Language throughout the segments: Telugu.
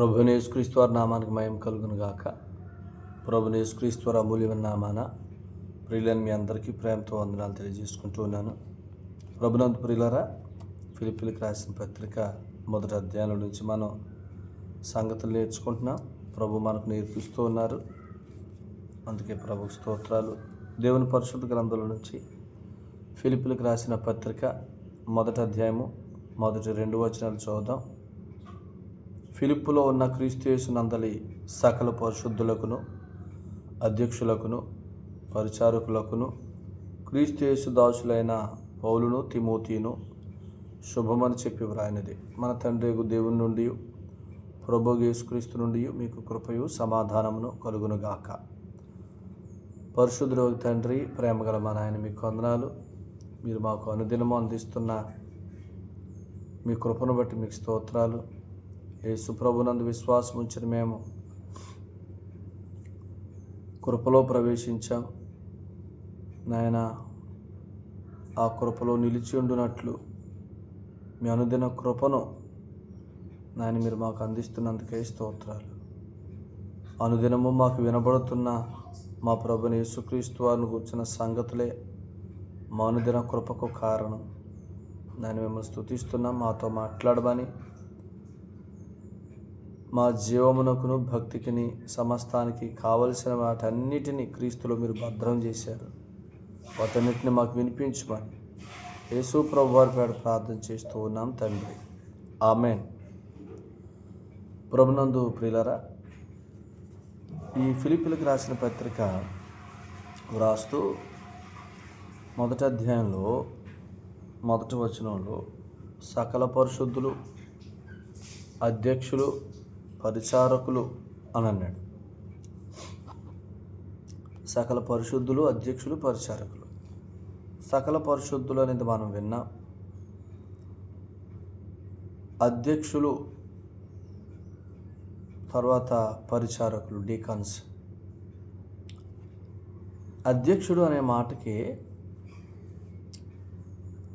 ప్రభునేశ్వరీస్తు వారి నామానికి మయం కలుగును గాక. ప్రభు వారి అమూల్యమైన నామాన ప్రియులను మీ అందరికీ ప్రేమతో వందనాలు తెలియజేసుకుంటూ ఉన్నాను. ప్రభునంత ప్రియులరా ఫిలిపిలకు రాసిన పత్రిక మొదటి అధ్యాయం నుంచి మనం సంగతులు నేర్చుకుంటున్నాం. ప్రభు మనకు నేర్పిస్తూ ఉన్నారు. అందుకే ప్రభు స్తోత్రాలు. దేవుని పరిశుద్ధ గ్రంథాల నుంచి ఫిలిపిలకు రాసిన పత్రిక మొదటి అధ్యాయము మొదటి రెండు వచనాలు చూద్దాం ఫిలిప్పులో ఉన్న క్రీస్తుయేసు నందలి సకల పరిశుద్ధులకును అధ్యక్షులకును పరిచారకులకును క్రీస్తుయేసు దాసులైన పౌలును తిమోతిను శుభమని చెప్పి వ్రాయినది. మన తండ్రి దేవుని నుండి ప్రభు యేసుక్రీస్తు నుండి మీకు కృపయు సమాధానమును కలుగునుగాక పరిశుద్ధుడు తండ్రి ప్రేమగల మా నాయన మీకు వందనాలు. మీరు మాకు అనుదినము అందిస్తున్న మీ కృపను బట్టి మీకు స్తోత్రాలు. యేసుప్రభునందు విశ్వాసం ఉంచిన మేము కృపలో ప్రవేశించాం. నాయన ఆ కృపలో నిలిచి ఉండునట్లు మీ అనుదిన కృపను నాయన మీరు మాకు అందిస్తున్నందుకే స్తోత్రాలు. అనుదినము మాకు వినబడుతున్న మా ప్రభుని యేసుక్రీస్తు వారిని కూర్చున్న సంగతులే మా అనుదిన కృపకు కారణం. నేను మిమ్మల్ని స్థుతిస్తున్నాం మాతో మాట్లాడమని మా జీవమునకును భక్తికిని సమస్తానికి కావలసిన వాటన్నిటిని క్రీస్తులో మీరు భద్రం చేశారు. వాటన్నిటిని మాకు వినిపించమని యేసు ప్రభు వారి పేడ ప్రార్థన చేస్తూ ఉన్నాం తండ్రి. ఆమెన్. ప్రభునందు ప్రియులరా ఈ ఫిలిపిలకు రాసిన పత్రిక వ్రాస్తూ మొదటి అధ్యాయంలో మొదటి వచనంలో సకల పరిశుద్ధులు అధ్యక్షులు పరిచారకులు అని అన్నాడు. సకల పరిశుద్ధులు అధ్యక్షులు పరిచారకులు. సకల పరిశుద్ధులు అనేది మనం విన్నాం అధ్యక్షులు తర్వాత పరిచారకులు డీకన్స్. అధ్యక్షుడు అనే మాటకి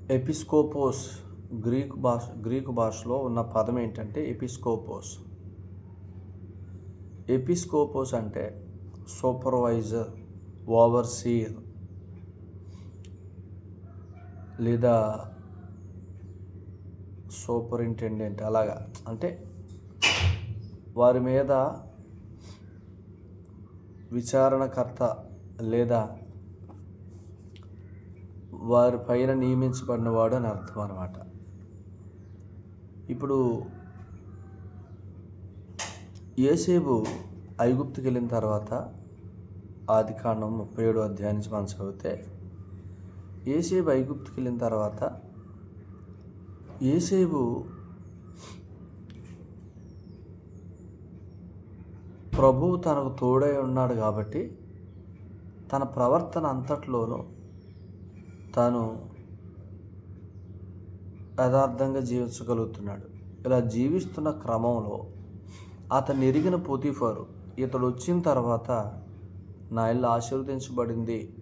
ఎపిస్కోపోస్ గ్రీకు భాష గ్రీకు భాషలో ఉన్న పదం ఏంటంటే ఎపిస్కోపోస్. ఎపిస్కోపోస్ అంటే సూపర్వైజర్ ఓవర్సీర్ లేదా సూపరింటెండెంట్ అలాగా. అంటే వారి మీద విచారణకర్త లేదా వారి పైన నియమించబడినవాడు అని అర్థం అనమాట ఇప్పుడు ఏసేబు ఐగుప్తుకి వెళ్ళిన తర్వాత ఆది కాండం ముప్పై ఏడు అధ్యాయం నుంచి మనం చదివితే ఏసేబు ఐగుప్తుకి వెళ్ళిన తర్వాత ఏసేబు ప్రభువు తనకు తోడై ఉన్నాడు కాబట్టి తన ప్రవర్తన అంతట్లోనూ తాను యథార్థంగా జీవించగలుగుతున్నాడు. ఇలా జీవిస్తున్న క్రమంలో అతను ఎరిగిన పోతీఫారు ఇతడు వచ్చిన తర్వాత నా ఇల్లు ఆశీర్వదించబడింది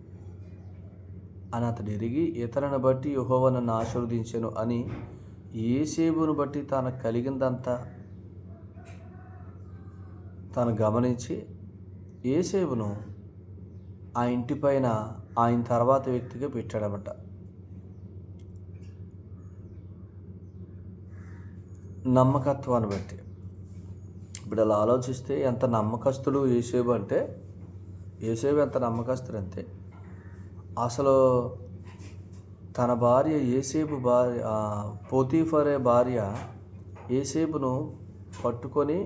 అని అతడు ఎరిగి ఇతరుని బట్టి యహోవ నన్ను ఆశీర్వదించాను అని ఏసేబును బట్టి తనకు కలిగిందంతా తను గమనించి ఏసేబును ఆ ఇంటిపైన ఆయన తర్వాత వ్యక్తిగా పెట్టాడనమాట. నమ్మకత్వాన్ని బట్టి. ఇప్పుడు అలా ఆలోచిస్తే ఎంత నమ్మకస్తుడు ఏసేబు అంటే ఏసేబు ఎంత నమ్మకస్తుడు అంతే అసలు తన భార్య ఏసేపు భార్య పోతీఫరే భార్య ఏసేపును పట్టుకొని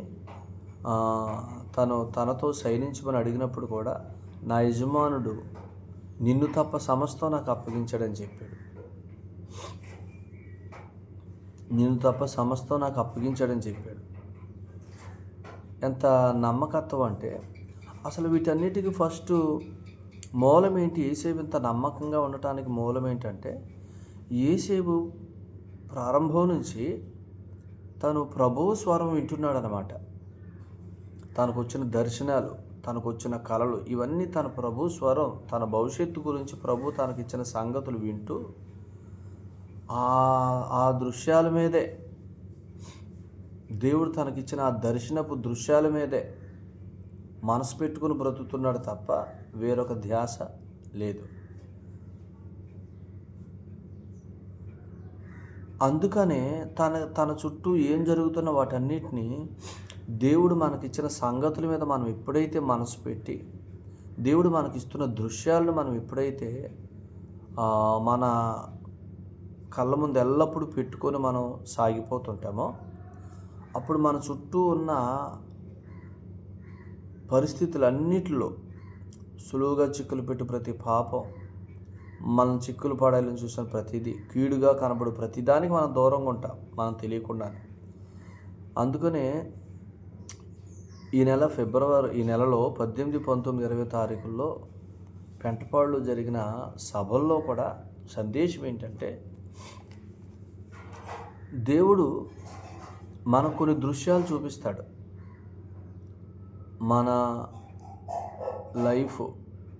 తను తనతో శయనించమని అడిగినప్పుడు కూడా నా యజమానుడు నిన్ను తప్ప సమస్తం నాకు అప్పగించాడని చెప్పాడు. నిన్ను తప్ప సమస్తం నాకు అప్పగించాడని చెప్పాడు. ఎంత నమ్మకత్వం అంటే అసలు వీటన్నిటికీ ఫస్ట్ మూలం ఏంటి? ఏసేపు ఇంత నమ్మకంగా ఉండటానికి మూలం ఏంటంటే ఏసేపు ప్రారంభం నుంచి తను ప్రభువు స్వరం వింటున్నాడు అనమాట తనకు వచ్చిన దర్శనాలు తనకు వచ్చిన కళలు ఇవన్నీ తన ప్రభు స్వరం తన భవిష్యత్తు గురించి ప్రభు తనకిచ్చిన సంగతులు వింటూ ఆ దృశ్యాల మీదే దేవుడు తనకిచ్చిన ఆ దర్శనపు దృశ్యాల మీదే మనసు పెట్టుకుని బ్రతుకుతున్నాడు తప్ప వేరొక ధ్యాస లేదు. అందుకనే తన తన చుట్టూ ఏం జరుగుతున్న వాటన్నిటినీ దేవుడు మనకిచ్చిన సంగతుల మీద మనం ఎప్పుడైతే మనసు పెట్టి దేవుడు మనకిస్తున్న దృశ్యాలను మనం ఎప్పుడైతే మన కళ్ళ ముందు ఎల్లప్పుడూ పెట్టుకొని మనం సాగిపోతుంటామో అప్పుడు మన చుట్టూ ఉన్న పరిస్థితులన్నిటిలో సులువుగా చిక్కులు పెట్టు ప్రతి పాపం మనం చిక్కులు పడాలని చూసిన ప్రతిదీ కీడుగా కనబడు ప్రతిదానికి మనం దూరంగా ఉంటాం మనం తెలియకుండానే. అందుకనే ఈ నెల ఫిబ్రవరి ఈ నెలలో పద్దెనిమిది పంతొమ్మిది ఇరవై తారీఖుల్లో పెంటపాడులో జరిగిన సభల్లో కూడా సందేశం ఏంటంటే దేవుడు మనకు కొన్ని దృశ్యాలు చూపిస్తాడు. మన లైఫ్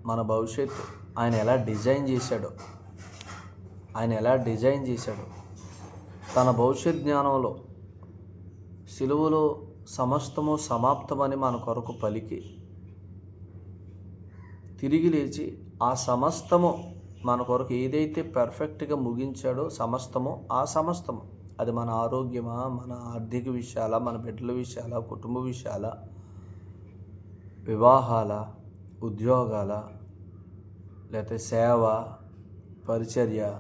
మన భవిష్యత్తు ఆయన ఎలా డిజైన్ చేశాడో ఆయన ఎలా డిజైన్ చేశాడో తన భవిష్యత్ జ్ఞానంలో సిలువలో సమస్తము సమాప్తమని మన కొరకు పలికి తిరిగి లేచి ఆ సమస్తము మన కొరకు ఏదైతే పర్ఫెక్ట్గా ముగించాడో సమస్తము ఆ సమస్తము అది మన ఆరోగ్యమా? మన ఆర్థిక విషయాల? మన బిడ్డల విషయాల? కుటుంబ విషయాల? వివాహాల? ఉద్యోగాల? లేకపోతే సేవ? పరిచర్య?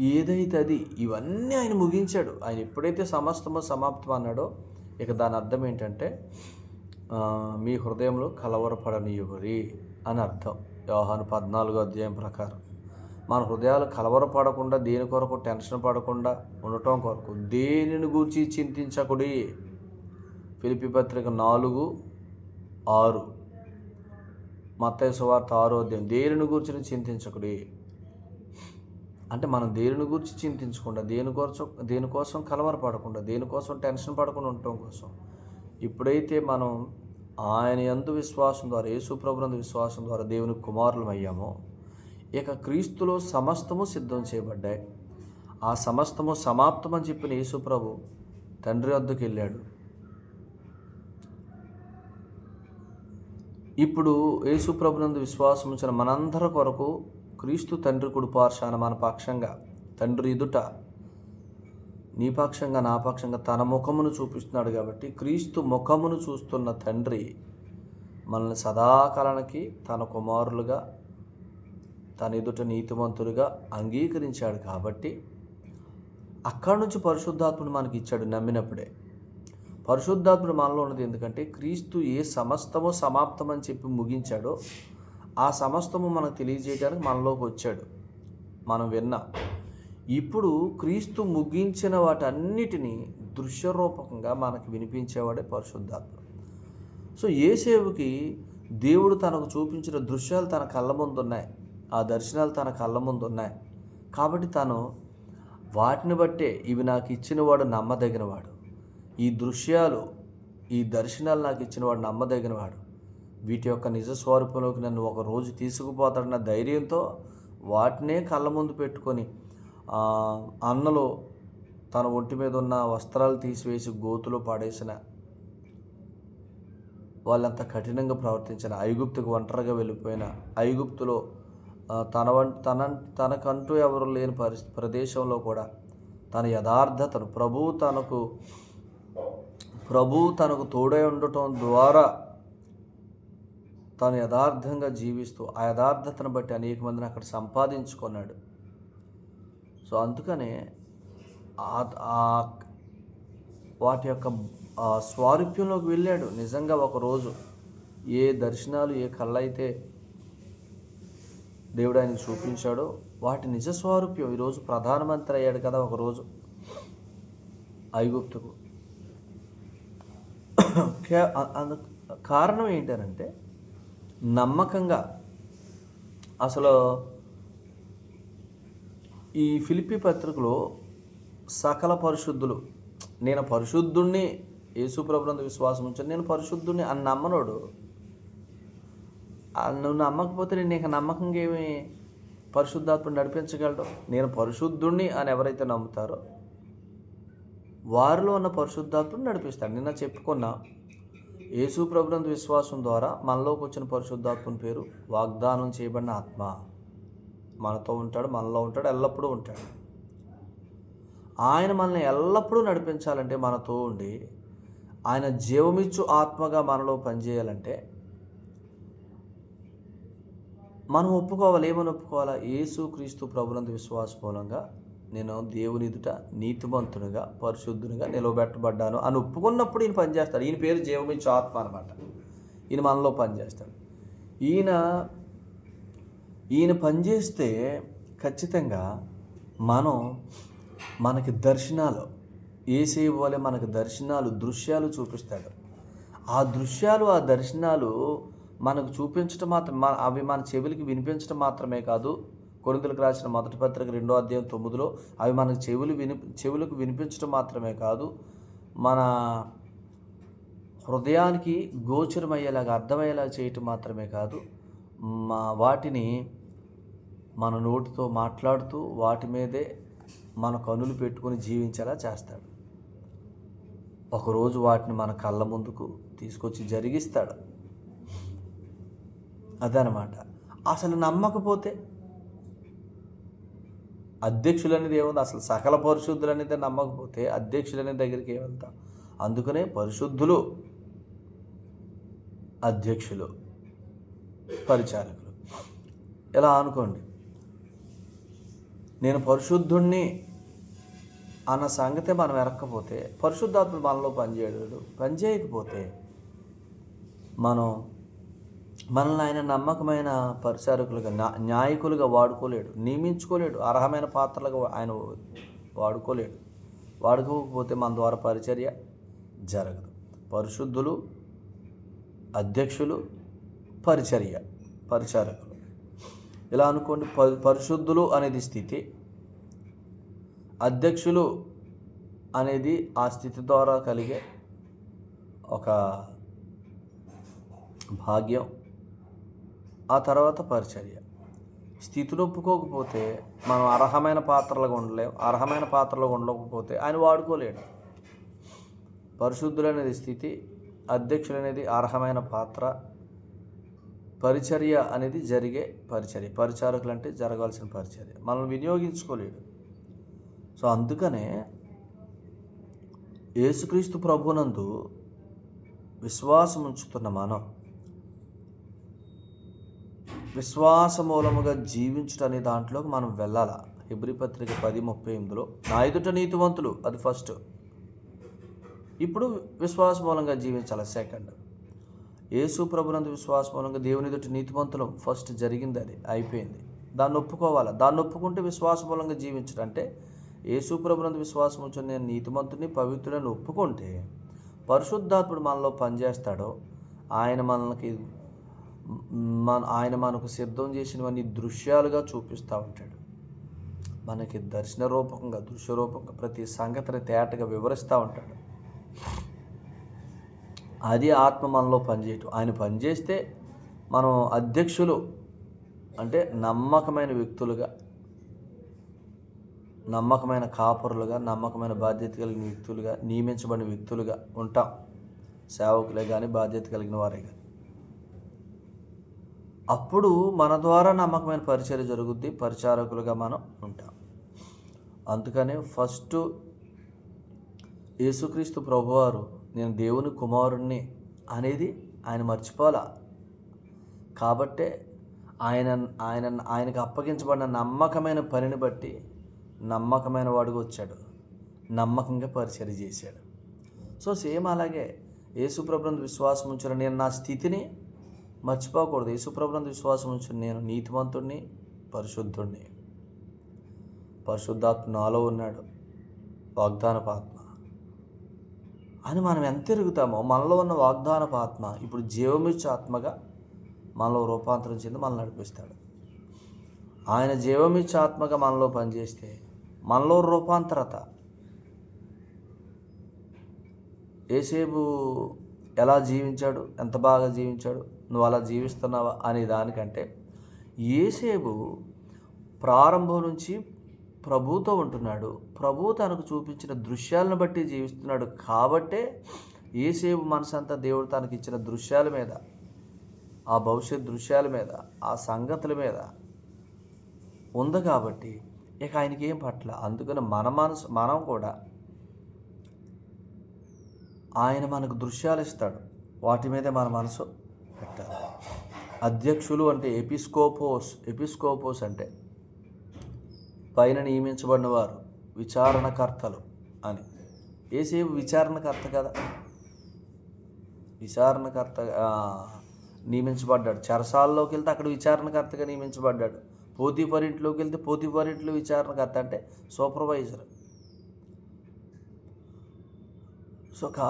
ఏదైతే అది ఇవన్నీ ఆయన ముగించాడు. ఆయన ఎప్పుడైతే సమస్తమో సమాప్తం అన్నాడో ఇక దాని అర్థం ఏంటంటే మీ హృదయంలో కలవరపడనియుగురి అని అర్థం. వ్యవహాను పద్నాలుగో అధ్యాయం ప్రకారం. మన హృదయాలు కలవరపడకుండా దేని కొరకు టెన్షన్ పడకుండా ఉండటం కొరకు దేనిని గూర్చి చింతించకుడి? పిలిపి పత్రిక నాలుగు ఆరు. మత్తయి సువార్త ఆరోగ్యం దేనిని గూర్చి చింతించకుడి? అంటే మనం దేనిని గురించి చింతించకుండా దేనికోసం దేనికోసం కలవరపడకుండా దేనికోసం టెన్షన్ పడకుండా ఉండటం కోసం ఇప్పుడైతే మనం ఆయన ఎందు విశ్వాసం ద్వారా యేసుప్రభునందు విశ్వాసం ద్వారా దేవుని కుమారులం అయ్యామో ఇక క్రీస్తులో సమస్తము సిద్ధం చేయబడ్డాయి. ఆ సమస్తము సమాప్తం అని చెప్పిన యేసుప్రభు తండ్రి వద్దకు వెళ్ళాడు. ఇప్పుడు యేసుప్రభునందు విశ్వాసం ఉంచిన మనందరి కొరకు క్రీస్తు తండ్రి కుడిపార్శాన మన పక్షంగా తండ్రి ఎదుట నీ పక్షంగా నా పక్షంగా తన ముఖమును చూపిస్తున్నాడు కాబట్టి క్రీస్తు ముఖమును చూస్తున్న తండ్రి మనల్ని సదాకాలానికి తన కుమారులుగా తన ఎదుట నీతిమంతులుగా అంగీకరించాడు కాబట్టి అక్కడి నుంచి పరిశుద్ధాత్మను మనకి ఇచ్చాడు నమ్మినప్పుడే. పరిశుద్ధాత్ముడు మనలో ఉన్నది ఎందుకంటే క్రీస్తు ఏ సమస్తమో సమాప్తం అని చెప్పి ముగించాడో ఆ సమస్తము మనకు తెలియజేయడానికి మనలోకి వచ్చాడు. మనం విన్నాం ఇప్పుడు క్రీస్తు ముగించిన వాటన్నిటినీ దృశ్యరూపకంగా మనకు వినిపించేవాడే పరిశుద్ధాత్మ సో ఏసేవుకి దేవుడు తనకు చూపించిన దృశ్యాలు తన కళ్ళ ముందు ఉన్నాయి ఆ దర్శనాలు తన కళ్ళ ముందు ఉన్నాయి కాబట్టి తను వాటిని బట్టే ఇవి నాకు ఇచ్చినవాడు నమ్మదగినవాడు. ఈ దృశ్యాలు ఈ దర్శనాలు నాకు ఇచ్చినవాడు నమ్మదగినవాడు. వీటి యొక్క నిజ స్వరూపంలోకి నన్ను ఒక రోజు తీసుకుపోతాడన్న ధైర్యంతో వాటినే కళ్ళ ముందు పెట్టుకొని అన్నలో తన ఒంటి మీద ఉన్న వస్త్రాలు తీసివేసి గోతులో పాడేసిన వాళ్ళంత కఠినంగా ప్రవర్తించిన ఐగుప్తుకు ఒంటరిగా వెళ్ళిపోయిన ఐగుప్తులో తన వం తన తనకంటూ ఎవరు లేని పరిస్థితి ప్రదేశంలో కూడా తన యథార్థతను ప్రభు తనకు ప్రభు తనకు తోడై ఉండటం ద్వారా తను యథార్థంగా జీవిస్తూ ఆ యథార్థతను బట్టి అనేక మందిని అక్కడ సంపాదించుకున్నాడు. సో అందుకనే ఆ- ఆ వాటి యొక్క స్వారూప్యంలోకి వెళ్ళాడు. నిజంగా ఒకరోజు ఏ దర్శనాలు ఏ కళ్ళైతే దేవుడు ఆయనకు చూపించాడో వాటి నిజ స్వారూప్యం. ఈరోజు ప్రధానమంత్రి అయ్యాడు కదా ఒకరోజు ఐగుప్తుకు. కారణం ఏంటనంటే నమ్మకంగా అసలు ఈ ఫిలిపి పత్రికలో సకల పరిశుద్ధులు నేను పరిశుద్ధుణ్ణి యేసుప్రభునందు విశ్వాసం ఉంచాను నేను పరిశుద్ధుణ్ణి అని నమ్మనోడు నువ్వు నమ్మకపోతే నేను నీకు నమ్మకంగా ఏమి పరిశుద్ధాత్మ నడిపించగలడు? నేను పరిశుద్ధుణ్ణి అని ఎవరైతే నమ్ముతారో వారిలో ఉన్న పరిశుద్ధాత్మను నడిపిస్తాడు. నిన్న చెప్పుకున్న యేసు ప్రభునందు విశ్వాసం ద్వారా మనలోకి వచ్చిన పరిశుద్ధాత్మని పేరు వాగ్దానం చేయబడిన ఆత్మ. మనతో ఉంటాడు మనలో ఉంటాడు ఎల్లప్పుడూ ఉంటాడు. ఆయన మనల్ని ఎల్లప్పుడూ నడిపించాలంటే మనతో ఉండి ఆయన జీవమిచ్చు ఆత్మగా మనలో పనిచేయాలంటే మనం ఒప్పుకోవాలి ఏమని ఒప్పుకోవాలా? యేసు క్రీస్తు ప్రభునందు విశ్వాస మూలంగా నేను దేవుని ఎదుట నీతిమంతునిగా పరిశుద్ధునిగా నిలవబెట్టబడ్డాను అని ఒప్పుకున్నప్పుడు ఈయన పనిచేస్తాడు. ఈయన పేరు జీవమిచ్చు ఆత్మ అనమాట ఈయన మనలో పనిచేస్తాడు. ఈయన ఈయన పనిచేస్తే ఖచ్చితంగా మనం మనకి దర్శనాలు ఏసే వలె మనకు దర్శనాలు దృశ్యాలు చూపిస్తాడు. ఆ దృశ్యాలు ఆ దర్శనాలు మనకు చూపించడం మాత్రం అవి మన చెవులకి వినిపించడం మాత్రమే కాదు. కొరిందులకు రాసిన మొదటి పత్రిక రెండో అధ్యాయం తొమ్మిదిలో అవి మనకు చెవులు విని చెవులకు వినిపించడం మాత్రమే కాదు. మన హృదయానికి గోచరమయ్యేలాగా అర్థమయ్యేలా చేయటం మాత్రమే కాదు. మా వాటిని మన నోటితో మాట్లాడుతూ వాటి మీదే మన కనులు పెట్టుకొని జీవించేలా చేస్తాడు. ఒకరోజు వాటిని మన కళ్ళ ముందుకు తీసుకొచ్చి జరిగిస్తాడు. అదనమాట. అసలు నమ్మకపోతే అధ్యక్షులు అనేది ఏముంది? అసలు సకల పరిశుద్ధులు అనేది నమ్మకపోతే అధ్యక్షులు అనే దగ్గరికి ఏం వెళ్తాం అందుకనే పరిశుద్ధులు అధ్యక్షులు పరిచారకులు. ఇలా అనుకోండి నేను పరిశుద్ధుణ్ణి అన్న సంగతి మనం ఎరక్కపోతే పరిశుద్ధాత్మ మనలో పనిచేయడు. పనిచేయకపోతే మనం మనల్ని ఆయన నమ్మకమైన పరిచారకులుగా న్యాయకులుగా వాడుకోలేడు. నియమించుకోలేడు. అర్హమైన పాత్రలుగా ఆయన వాడుకోలేడు. వాడుకోకపోతే మన ద్వారా పరిచర్య జరగదు. పరిశుద్ధులు అధ్యక్షులు పరిచర్య పరిచారకులు. ఇలా అనుకోండి పరి పరిశుద్ధులు అనేది స్థితి అధ్యక్షులు అనేది ఆ స్థితి ద్వారా కలిగే ఒక భాగ్యం ఆ తర్వాత పరిచర్య. స్థితిని ఒప్పుకోకపోతే మనం అర్హమైన పాత్రలుగా ఉండలేం అర్హమైన పాత్రలుగా ఉండకపోతే ఆయన వాడుకోలేడు. పరిశుద్ధులు అనేది స్థితి అధ్యక్షులు అనేది అర్హమైన పాత్ర పరిచర్య అనేది జరిగే పరిచర్య. పరిచారకులు అంటే జరగాల్సిన పరిచర్య. మనం వినియోగించుకోలేడు. సో అందుకనే యేసుక్రీస్తు ప్రభునందు విశ్వాసం ఉంచుతున్న మనం విశ్వాస మూలముగా జీవించడం అనే దాంట్లోకి మనం వెళ్ళాల. హిబ్రి పత్రిక పది ముప్పై ఎనిమిదిలో నా ఎదుట నీతివంతులు అది ఫస్ట్. ఇప్పుడు విశ్వాస మూలంగా జీవించాలి సెకండ్. యేసు ప్రభునందు విశ్వాస మూలంగా దేవుని ఎదుట నీతివంతులం ఫస్ట్ జరిగింది అది అయిపోయింది. దాన్ని ఒప్పుకోవాలి. దాన్ని ఒప్పుకుంటే విశ్వాస మూలంగా జీవించడం అంటే యేసు ప్రభునందు విశ్వాసం ఉంచిన నేను నీతిమంతుని పవిత్రుడని ఒప్పుకుంటే పరిశుద్ధాత్ముడు మనలో పనిచేస్తాడో ఆయన మనకి మన ఆయన మనకు సిద్ధం చేసినవన్నీ దృశ్యాలుగా చూపిస్తూ ఉంటాడు. మనకి దర్శన రూపకంగా దృశ్యరూపంగా ప్రతి సంగతిని తేటగా వివరిస్తూ ఉంటాడు. అది ఆత్మ మనలో పనిచేయటం. ఆయన పనిచేస్తే మనం అధ్యక్షులు అంటే నమ్మకమైన వ్యక్తులుగా నమ్మకమైన కాపురులుగా నమ్మకమైన బాధ్యత కలిగిన వ్యక్తులుగా నియమించబడిన వ్యక్తులుగా ఉంటాం. సేవకులే కానీ బాధ్యత కలిగిన వారే కానీ అప్పుడు మన ద్వారా నమ్మకమైన పరిచయం జరుగుద్ది పరిచారకులుగా మనం ఉంటాం. అందుకనే ఫస్ట్ యేసుక్రీస్తు ప్రభువారు నేను దేవుని కుమారుణ్ణి అనేది ఆయన మర్చిపోలా. కాబట్టే ఆయన ఆయన ఆయనకు అప్పగించబడిన నమ్మకమైన పనిని బట్టి నమ్మకమైన వాడుగా వచ్చాడు. నమ్మకంగా పరిచయం చేశాడు. సో సేమ్ అలాగే యేసుప్రభునందు విశ్వాసం ఉంచిన నేను నా స్థితిని మర్చిపోకూడదు. యేసుప్రభునందు విశ్వాసం ఉంచు నేను నీతివంతుడిని పరిశుద్ధుడిని పరిశుద్ధాత్మ నాలో ఉన్నాడు. వాగ్దానపు ఆత్మ అని మనం ఎంత ఎరుగుతామో మనలో ఉన్న వాగ్దానపు ఆత్మ ఇప్పుడు జీవమిచ్చు ఆత్మగా మనలో రూపాంతరం చెంది మనల్ని నడిపిస్తాడు. ఆయన జీవమిచ్చు ఆత్మగా మనలో పనిచేస్తే మనలో రూపాంతరత. ఏసేపు ఎలా జీవించాడు? ఎంత బాగా జీవించాడు? నువ్వు అలా జీవిస్తున్నావా? అనే దానికంటే ఏసేపు ప్రారంభం నుంచి ప్రభుతో ఉంటున్నాడు. ప్రభువు తనకు చూపించిన దృశ్యాలను బట్టి జీవిస్తున్నాడు. కాబట్టే ఏసేపు మనసంతా దేవుడు తనకి ఇచ్చిన దృశ్యాల మీద ఆ భవిష్యత్ దృశ్యాల మీద ఆ సంగతుల మీద ఉంది కాబట్టి ఇక ఆయనకి ఏం పట్ల? అందుకని మన మనసు మనం కూడా ఆయన మనకు దృశ్యాలు ఇస్తాడు. వాటి మీదే మన మనసు పెట్టాలి. అధ్యక్షులు అంటే ఎపిస్కోపోస్. ఎపిస్కోపోస్ అంటే పైన నియమించబడిన వారు విచారణకర్తలు అని. ఏసేపు విచారణకర్త కదా? విచారణకర్త నియమించబడ్డాడు. చెరసాల్లోకి వెళ్తే అక్కడ విచారణకర్తగా నియమించబడ్డాడు. పోతీపరింట్లోకి వెళ్తే పోతీపరింట్లో విచారణకర్త అంటే సూపర్వైజర్. సో కా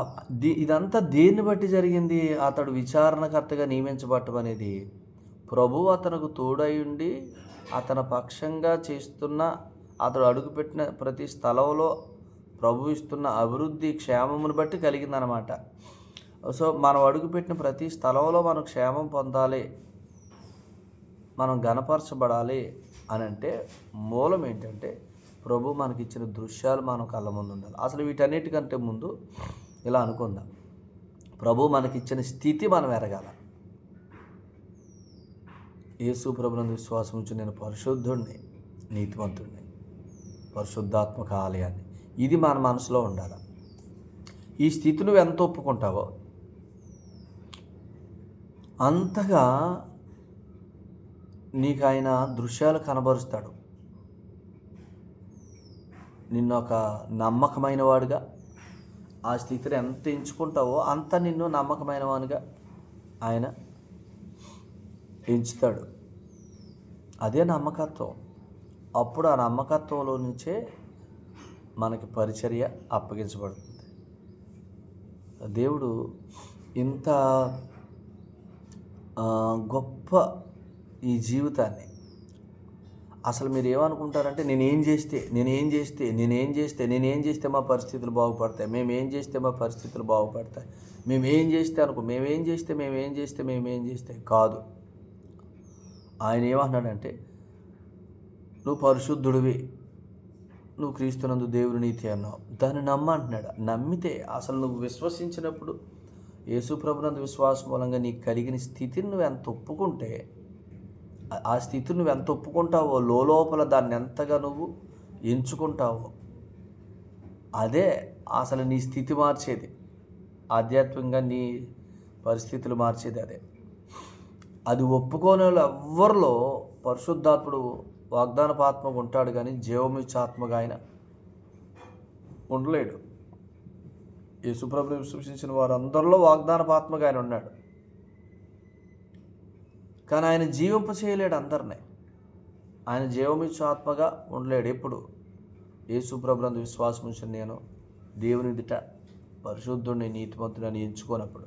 ఇదంతా దేన్ని బట్టి జరిగింది? అతడు విచారణకర్తగా నియమించబడటం అనేది ప్రభు అతనికి తోడై ఉండి అతని పక్షంగా చేస్తున్న అతడు అడుగుపెట్టిన ప్రతి స్థలంలో ప్రభు ఇస్తున్న అభివృద్ధి క్షేమమును బట్టి కలిగిందనమాట సో మనం అడుగుపెట్టిన ప్రతి స్థలంలో మనం క్షేమం పొందాలి మనం గనపరచబడాలి అని అంటే మూలం ఏంటంటే ప్రభు మనకిచ్చిన దృశ్యాలు మనం కళ్ళ ముందు ఉండాలి. అసలు వీటన్నిటికంటే ముందు ఇలా అనుకుందాం? ప్రభు మనకిచ్చిన స్థితి మనం ఎరగాల. యేసు ప్రభులను విశ్వాసం ఉంచి నేను పరిశుద్ధుడిని నీతివంతుడిని పరిశుద్ధాత్మక ఆలయాన్ని. ఇది మన మనసులో ఉండాలి. ఈ స్థితి నువ్వు ఎంత ఒప్పుకుంటావో అంతగా నీకు ఆయన దృశ్యాలు కనబరుస్తాడు. నిన్ను ఒక నమ్మకమైన వాడుగా ఆ స్థితిని ఎంత ఎంచుకుంటావో అంత నిన్ను నమ్మకమైన వానిగా ఆయన ఎంచుతాడు. అదే నమ్మకత్వం. అప్పుడు ఆ నమ్మకత్వంలో నుంచే మనకి పరిచర్య అప్పగించబడుతుంది. దేవుడు ఇంత గొప్ప ఈ జీవితాన్ని అసలు మీరు ఏమనుకుంటారంటే నేనేం చేస్తే నేనేం చేస్తే నేనేం చేస్తే నేనేం చేస్తే మా పరిస్థితులు బాగుపడతాయి మేము ఏం చేస్తే మా పరిస్థితులు బాగుపడతాయి మేము ఏం చేస్తే అనుకో మేమేం చేస్తే మేమేం చేస్తే మేమేం చేస్తే కాదు. ఆయన ఏమన్నాడంటే నువ్వు పరిశుద్ధుడివి నువ్వు క్రీస్తునందు దేవుని నీతి అన్నావు. దాన్ని నమ్మ అంటున్నాడు నమ్మితే అసలు నువ్వు విశ్వసించినప్పుడు యేసుప్రభునందు విశ్వాసం మూలంగా నీకు కలిగిన స్థితిని నువ్వు ఎంత ఒప్పుకుంటే ఆ- స్థితిని నువ్వు ఎంత ఒప్పుకుంటావో లోపల దాన్ని ఎంతగా నువ్వు ఎంచుకుంటావో అదే అసలు నీ స్థితి మార్చేది. ఆధ్యాత్మికంగా నీ పరిస్థితులు మార్చేది అదే. అది ఒప్పుకోని వాళ్ళు ఎవ్వరిలో పరిశుద్ధాత్ముడు వాగ్దానపాత్మగా ఉంటాడు కానీ జీవమిచ్చాత్మగా ఆయన ఉండలేడు. యేసుప్రభుని విశ్వసించిన వారందరిలో వాగ్దానపాత్మగా ఆయన ఉన్నాడు. కానీ ఆయన జీవింప చేయలేడు అందరినీ. ఆయన జీవమిచ్చు ఆత్మగా ఉండలేడు ఎప్పుడు. యేసుప్రభునందు విశ్వాసం ఉంచిన నేను దేవుని ఎదుట పరిశుద్ధుడిని నీతిమంతుడని ఎంచుకోనప్పుడు.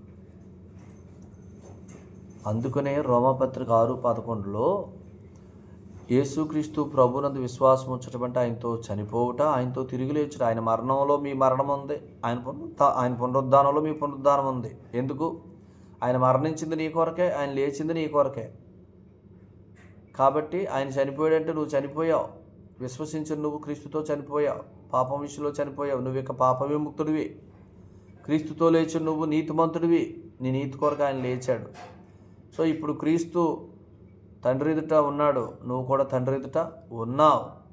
అందుకనే రోమపత్రిక ఆరు పదకొండులో యేసుక్రీస్తు ప్రభునందు విశ్వాసం ఉంచడం అంటే ఆయనతో చనిపోవుట ఆయనతో తిరిగి లేచుట ఆయన మరణంలో మీ మరణం ఉంది ఆయన పునరుద్ధ ఆయన పునరుద్ధానంలో మీ పునరుద్ధానం ఉంది. ఎందుకు? ఆయన మరణించింది నీ కొరకే ఆయన లేచింది నీ కొరకే. కాబట్టి ఆయన చనిపోయాడంటే నువ్వు చనిపోయావు. విశ్వసించిన నువ్వు క్రీస్తుతో చనిపోయావు. పాపం విషయంలో చనిపోయావు. నువ్వు ఇక పాప విముక్తుడివి క్రీస్తుతో లేచిన నువ్వు నీతిమంతుడివి. నీ నీతి కొరకు ఆయన లేచాడు. సో ఇప్పుడు క్రీస్తు తండ్రి ఎదుట ఉన్నాడు. నువ్వు కూడా తండ్రి ఎదుట ఉన్నావు.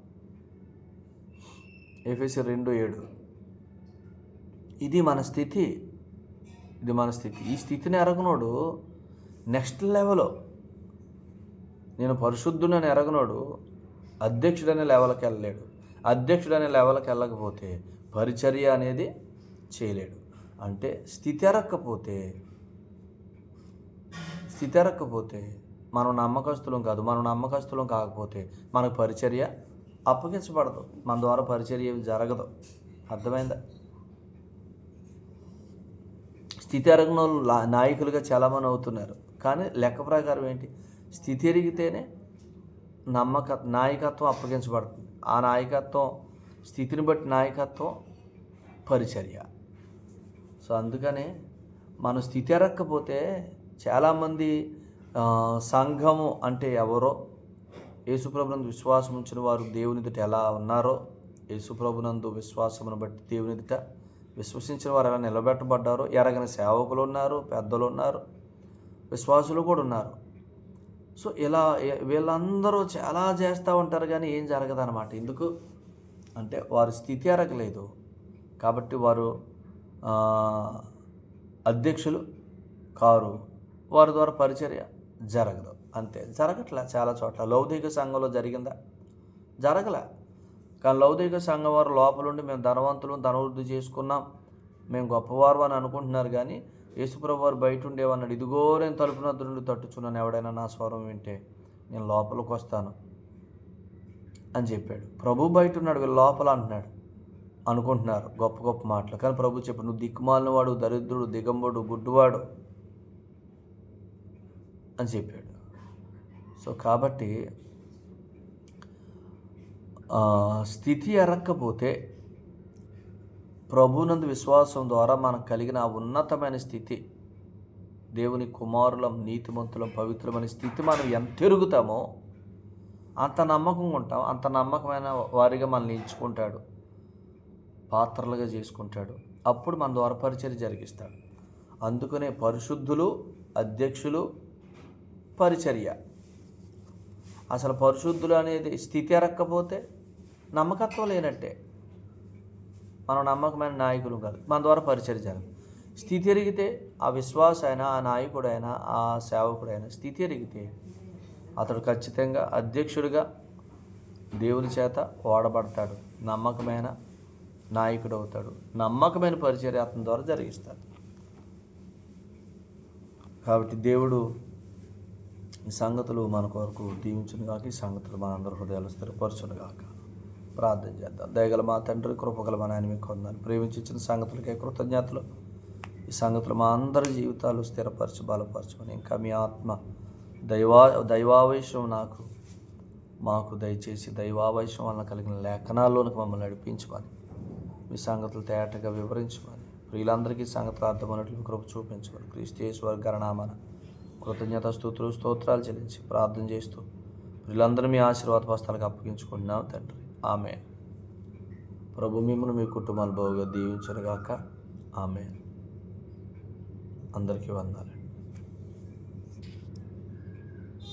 ఎఫ్ఎసి రెండు ఏడు. ఇది మన స్థితి. ఇది మన స్థితి. ఈ స్థితిని ఎరగనోడు నెక్స్ట్ లెవెల్. నేను పరిశుద్ధుడని ఎరగనోడు అధ్యక్షుడనే లెవెల్కి వెళ్ళలేడు. అధ్యక్షుడనే లెవెల్కి వెళ్ళకపోతే పరిచర్య అనేది చేయలేడు. అంటే స్థితి ఎరక్కపోతే స్థితి ఎరక్కపోతే మనం నమ్మకస్తులం కాదు. మనం నమ్మకస్తులం కాకపోతే మనకు పరిచర్య అప్పగించబడదు. మన ద్వారా పరిచర్య జరగదు. అర్థమైందా? స్థితి ఎరగిన వాళ్ళు నాయకులుగా చాలామంది అవుతున్నారు. కానీ లెక్క ప్రకారం ఏంటి? స్థితి ఎరిగితేనే నమ్మక నాయకత్వం అప్పగించబడుతుంది. ఆ నాయకత్వం స్థితిని బట్టి నాయకత్వం పరిచర్య. సో అందుకనే మనం స్థితి ఎరక్కపోతే చాలామంది సంఘము అంటే ఎవరో యేసుప్రభునందు విశ్వాసం ఉంచిన వారు దేవునిదుట ఎలా ఉన్నారో యేసుప్రభునందు విశ్వాసమును బట్టి దేవునిదుట విశ్వసించిన వారు ఎలా నిలబెట్టబడ్డారో? ఎరగని సేవకులు ఉన్నారు పెద్దలు ఉన్నారు విశ్వాసులు కూడా ఉన్నారు. సో ఇలా వీళ్ళందరూ చాలా చేస్తూ ఉంటారు కానీ ఏం జరగదన్నమాట. ఎందుకు? అంటే వారి స్థితి ఎరగలేదు. కాబట్టి వారు అధ్యక్షులు కారు వారి ద్వారా పరిచర్య జరగదు. అంతే. జరగట్లే చాలా చోట్ల. లౌకిక సంఘంలో జరిగిందా? జరగలే. కానీ లౌకిక సంఘం వారు లోపలుండి మేము ధనవంతులు ధనవృద్ధి చేసుకున్నాం. మేము గొప్పవారు అని అనుకుంటున్నారు కానీ యేసుప్రభు వారు బయట ఉండేవన్నాడు ఇదిగో నేను తలుపున నుండి తట్టుచున్నాను ఎవడైనా నా స్వరం వింటే నేను లోపలికి వస్తాను అని చెప్పాడు. ప్రభు బయట ఉన్నాడు వీళ్ళు లోపల అంటున్నాడు. అనుకుంటున్నారు గొప్ప గొప్ప మాటలు. కానీ ప్రభు చెప్పాడు నువ్వు దిక్కుమాలిన వాడు దరిద్రుడు దిగంబుడు గుడ్డువాడు అని చెప్పాడు. సో కాబట్టి స్థితి ఎరక్కపోతే ప్రభునందు విశ్వాసం ద్వారా మనకు కలిగిన ఆ ఉన్నతమైన స్థితి దేవుని కుమారులం నీతిమంతులం పవిత్రమైన స్థితి మనం ఎంత ఎరుగుతామో అంత నమ్మకంగా ఉంటాం. అంత నమ్మకమైన వారిగా మనల్ని ఎంచుకుంటాడు. పాత్రలుగా చేసుకుంటాడు. అప్పుడు మన ద్వారా పరిచర్య జరిగిస్తాడు. అందుకనే పరిశుద్ధులు అధ్యక్షులు పరిచర్య. అసలు పరిశుద్ధులు అనేది స్థితి ఎరక్కపోతే నమ్మకత్వం లేనట్టే. మనం నమ్మకమైన నాయకులు కాదు. మన ద్వారా పరిచయం జరగదు. స్థితి ఎరిగితే ఆ విశ్వాస అయినా ఆ నాయకుడైనా ఆ సేవకుడైనా స్థితి ఎరిగితే అతడు ఖచ్చితంగా అధ్యక్షుడిగా దేవుని చేత వాడబడతాడు. నమ్మకమైన నాయకుడు అవుతాడు నమ్మకమైన పరిచర్య అతని ద్వారా జరిగిస్తాడు. కాబట్టి దేవుడు ఈ సంగతులు మన కొరకు దీవించును కాక ఈ సంగతులు మనందరి హృదయాలు స్థిరపరచును కాక ప్రార్థన చేద్దాం. దయగల మా తండ్రి కృపగల మా నాయన మీకు కొందని ప్రేమించిన సంగతులకే కృతజ్ఞతలు. ఈ సంగతులు మా అందరి జీవితాలు స్థిరపరచు బలపరచుకొని ఇంకా మీ ఆత్మ దైవా దైవావేశం నాకు మాకు దయచేసి దైవావేశం వలన కలిగిన లేఖనాల్లోనికి మమ్మల్ని నడిపించమని మీ సంగతులు తేటగా వివరించమని ప్రియులందరికీ సంగతులు అర్థమైనట్లు కృప చూపించమని క్రీస్తేశ్వర గణనామన కృతజ్ఞత స్తోత్రులు స్తోత్రాలు చెల్లించి ప్రార్థన చేస్తూ వీళ్ళందరూ మీ ఆశీర్వాద పస్తాలకు అప్పగించుకుంటున్నాం తండ్రి. ఆమె ప్రభు మిమ్మల్ని మీ కుటుంబాలు బాగుగా దీవించరుగాక ఆమె అందరికీ వందాలి.